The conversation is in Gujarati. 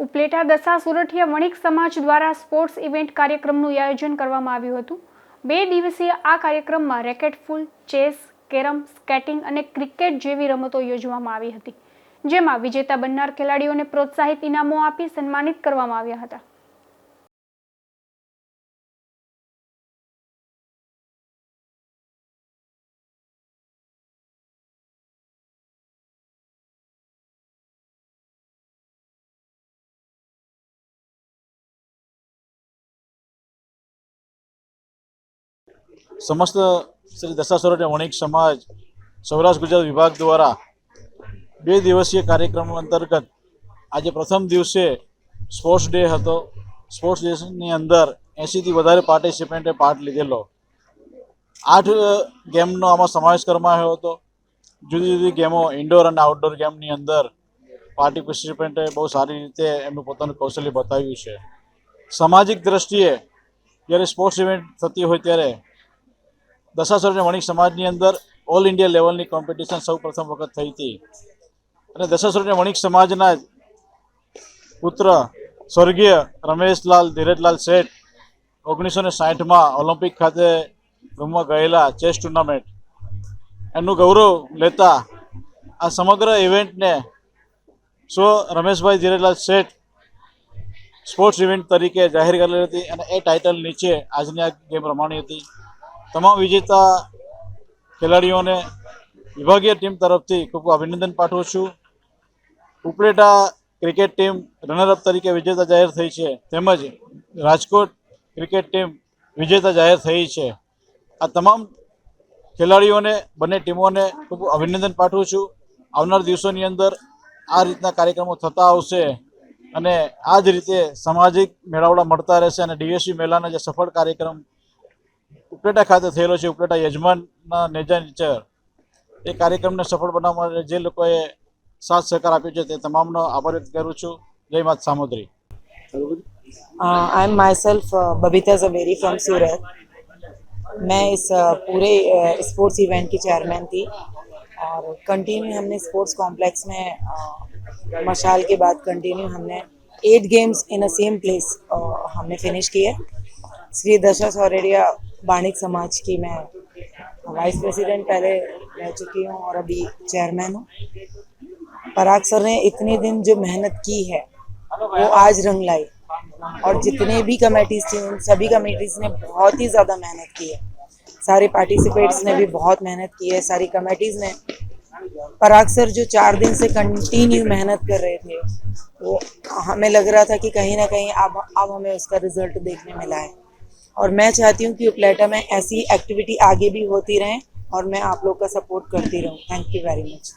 ઉપલેટા દશા સુરઠિયા વણિક સમાજ દ્વારા સ્પોર્ટ્સ ઇવેન્ટ કાર્યક્રમનું આયોજન કરવામાં આવ્યું હતું. બે દિવસીય આ કાર્યક્રમમાં રેકેટ, ફૂલ, ચેસ, કેરમ, સ્કેટિંગ અને ક્રિકેટ જેવી રમતો યોજવામાં આવી હતી, જેમાં વિજેતા બનનાર ખેલાડીઓને પ્રોત્સાહિત ઇનામો આપી સન્માનિત કરવામાં આવ્યા હતા. સમસ્ત શ્રી દશા સોરઠિયા વણિક સમાજ, સૌરાષ્ટ્ર ગુજરાત વિભાગ દ્વારા બે દિવસીય કાર્યક્રમ અંતર્ગત આજે પ્રથમ દિવસે સ્પોર્ટ્સ ડે હતો. સ્પોર્ટ્સ ડેની અંદર એંશીથી વધારે પાર્ટિસિપન્ટે પાર્ટ લીધેલો. આઠ ગેમનો આમાં સમાવેશ કરવામાં આવ્યો હતો. જુદી જુદી ગેમો ઇન્ડોર અને આઉટડોર ગેમની અંદર પાર્ટિસિપન્ટે બહુ સારી રીતે એમનું પોતાનું કૌશલ્ય બતાવ્યું છે. સામાજિક દ્રષ્ટિએ જ્યારે સ્પોર્ટ્સ ઇવેન્ટ થતી હોય ત્યારે દશાસુર વણિક સમાજની અંદર ઓલ ઇન્ડિયા લેવલની કોમ્પિટિશન સૌ પ્રથમ વખત થઈ હતી. અને દશાસુર વણિક સમાજના જ પુત્ર સ્વર્ગીય રમેશલાલ ધીરજલાલ શેઠ ઓગણીસો ને સાઠમાં ઓલિમ્પિક ખાતે રૂમમાં ગયેલા ચેસ ટુર્નામેન્ટ એનું ગૌરવ લેતા આ સમગ્ર ઇવેન્ટને સ્વ રમેશભાઈ ધીરજલાલ શેઠ સ્પોર્ટ્સ ઇવેન્ટ તરીકે જાહેર કરેલી હતી અને એ ટાઇટલ નીચે આજની આ ગેમ રમાણી હતી. તમામ વિજેતા ખેલાડીઓને વિભાગીય ટીમ તરફથી ખૂબ અભિનંદન પાઠવું છું. ઉપલેટા ક્રિકેટ ટીમ રનરઅપ તરીકે વિજેતા જાહેર થઈ છે. તેમજ રાજકોટ ક્રિકેટ ટીમ વિજેતા જાહેર થઈ છે. આ તમામ ખેલાડીઓને, બંને ટીમોને ખૂબ અભિનંદન પાઠવું છું. આવનાર દિવસોની અંદર આ રીતના કાર્યક્રમો થતા આવશે અને આ જ રીતે સામાજિક મેળાવડા મળતા રહેશે અને ડીએસસી મેળાના જે સફળ કાર્યક્રમ ઉપલેટા ખાતે થયેલો છે ઉપલેટા યજમાનના નેજા નીચે એ કાર્યક્રમને સફળ બનાવવા માટે જે લોકોએ સાથ સહકાર આપ્યો છે તે તમામનો આભાર વ્યક્ત કરું છું જય માત સામુદ્રી uh, I'm myself uh, Babita Zaveri from सूरत मैं इस uh, पूरे स्पोर्ट्स इवेंट की चेयरमैन थी और कंटिन्यू हमने स्पोर्ट्स कॉम्प्लेक्स में uh, मशाल के बाद कंटिन्यू हमने eight games in a same place हमने फिनिश किए श्री दशा सौरेरिया बाणिक समाज की मैं वाइस प्रेसिडेंट पहले रह चुकी हूँ और अभी चेयरमैन हूँ। पराग सर ने इतने दिन जो मेहनत की है, वो आज रंग लाई। और जितने भी कमेटीज थी, उन सभी कमेटीज ने बहुत ही ज़्यादा मेहनत की है। सारे पार्टिसिपेट्स ने भी बहुत मेहनत की है, सारी कमेटीज ने। पराग सर जो चार दिन से कंटिन्यू मेहनत कर रहे थे, वो हमें लग रहा था कि कहीं ना कहीं अब अब हमें उसका रिज़ल्ट देखने मिला है। और मैं चाहती हूँ कि उपलेटा में ऐसी एक्टिविटी आगे भी होती रहें और मैं आप लोग का सपोर्ट करती रहूँ थैंक यू वेरी मच